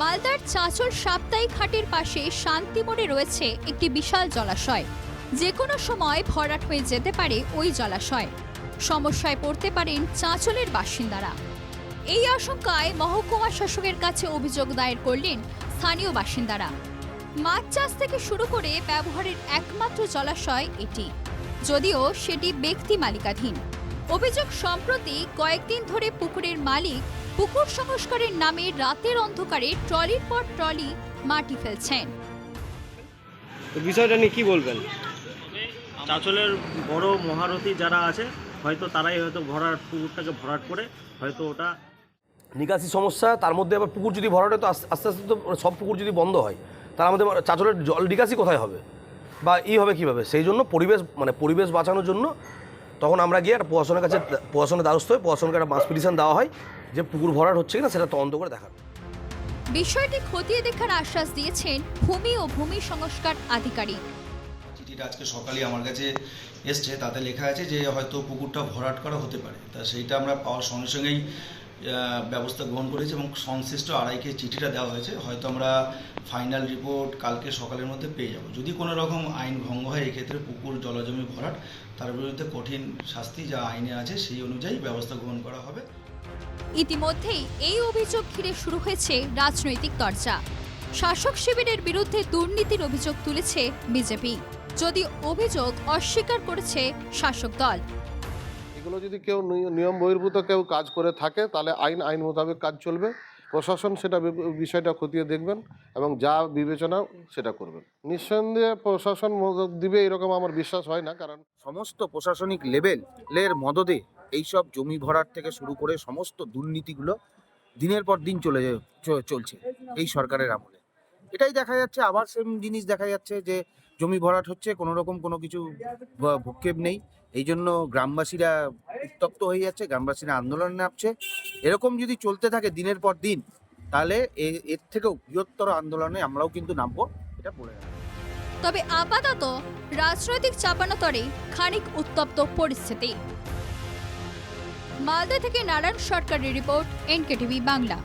মালদার চাঁচল সাপ্তাহিক হাটের পাশে শান্তিমোড়ে রয়েছে একটি বিশাল জলাশয়। যে কোনো সময় ভরাট হয়ে যেতে পারে ওই জলাশয়। সমস্যায় পড়তে পারেন চাঁচলের বাসিন্দারা। এই আশঙ্কায় মহকুমা শাসকের কাছে অভিযোগ দায়ের করলেন স্থানীয় বাসিন্দারা। মাছ চাষ থেকে শুরু করে ব্যবহারের একমাত্র জলাশয় এটি। যদিও সেটি ব্যক্তি মালিকাধীন। অভিযোগ সম্প্রতি কয়েকদিন ধরে পুকুরের মালিক পুকুর সংস্কারের নামে রাতের অন্ধকারে ট্রলির পর ট্রলি মাটি ফেলছেন। তো বিষয়টা নিয়ে কি বলবেন? চাঁচলের বড় মহারথী যারা আছে হয়তো তারাই হয়তো ভরাট পুকুরটাকে ভরাট করে হয়তো ওটা নিকাশি সমস্যা তার মধ্যে আবার পুকুর যদি ভরাট হয় তো আস্তে আস্তে আস্তে তো সব পুকুর যদি বন্ধ হয় তার মধ্যে চাঁচলের জল নিকাশি কোথায় হবে? বা ই হবে কীভাবে? সেই জন্য পরিবেশ মানে পরিবেশ বাঁচানোর জন্য তখন আমরা গিয়ে একটা প্রশাসনের কাছে প্রশাসনের দ্বারস্থ হয়ে প্রশাসনকে একটা মাস পিটিশন দেওয়া হয় যে পুকুর ভরাট হচ্ছে কিনা সেটা তদন্ত করে দেখার। বিষয়টি খতিয়ে দেখার আশ্বাস দিয়েছেন ভূমি ও ভূমি সংস্কার আধিকারিক। চিঠিটা আজকে সকালে আমার কাছে এসছে তাতে লেখা আছে যে হয়তো পুকুরটা ভরাট করা হতে পারে। তা সেইটা আমরা পাওয়ার সঙ্গে সঙ্গেই ব্যবস্থা গ্রহণ করেছে এবং সংশ্লিষ্ট আড়াইকে চিঠিটা দেওয়া হয়েছে। হয়তো আমরা ফাইনাল রিপোর্ট কালকে সকালের মধ্যে পেয়ে যাব। যদি কোনো রকম আইন ভঙ্গ হয়, এক্ষেত্রে পুকুর, জলজমি ভরাট, তার বিরুদ্ধে কঠিন শাস্তি যা আইনে আছে, সেই অনুযায়ী ব্যবস্থা গ্রহণ করা হবে। ইতিমধ্যেই এই অভিযোগ ঘিরে শুরু হয়েছে রাজনৈতিক চর্চা শাসক শিবিরের বিরুদ্ধে দুর্নীতির অভিযোগ তুলেছে বিজেপি। যদি অভিযোগ অস্বীকার করেছে শাসক দল এগুলো যদি কেউ নিয়ম বহির্ভূত কেউ কাজ করে থাকে, তাহলে আইন আইন মোতাবেক কাজ চলবে। প্রশাসন সেটা বিষয়টা খতিয়ে দেখবেন এবং যা বিবেচনা সেটা করবেন। নিঃসন্দেহে প্রশাসন দিবে এরকম আমার বিশ্বাস হয় না, কারণ সমস্ত প্রশাসনিক লেভেলের মদদে এইসব জমি ভরাট থেকে শুরু করে সমস্ত দুর্নীতিগুলো দিনের পর দিন চলে চলছে এই সরকারের আমলে। এটাই দেখা যাচ্ছে, আবার সেম জিনিস দেখা যাচ্ছে যে জমি ভরাট হচ্ছে কোনো রকম কোনো কিছু ভূক্ষেপ নেই। এই জন্য গ্রামবাসীরা উত্তপ্ত হয়ে যাচ্ছে, গ্রামবাসীরা আন্দোলনে নামছে। এরকম যদি চলতে থাকে দিনের পর দিন, তাহলে এর থেকেও বৃহত্তর আন্দোলনে আমরাও কিন্তু নামবো, এটা বলে তবে আপাতত রাজনৈতিক চাপানোতরে খানিক উত্তপ্ত পরিস্থিতি। মালদা থেকে নারায়ণ সরকারের রিপোর্ট, এনকেটিভি বাংলা।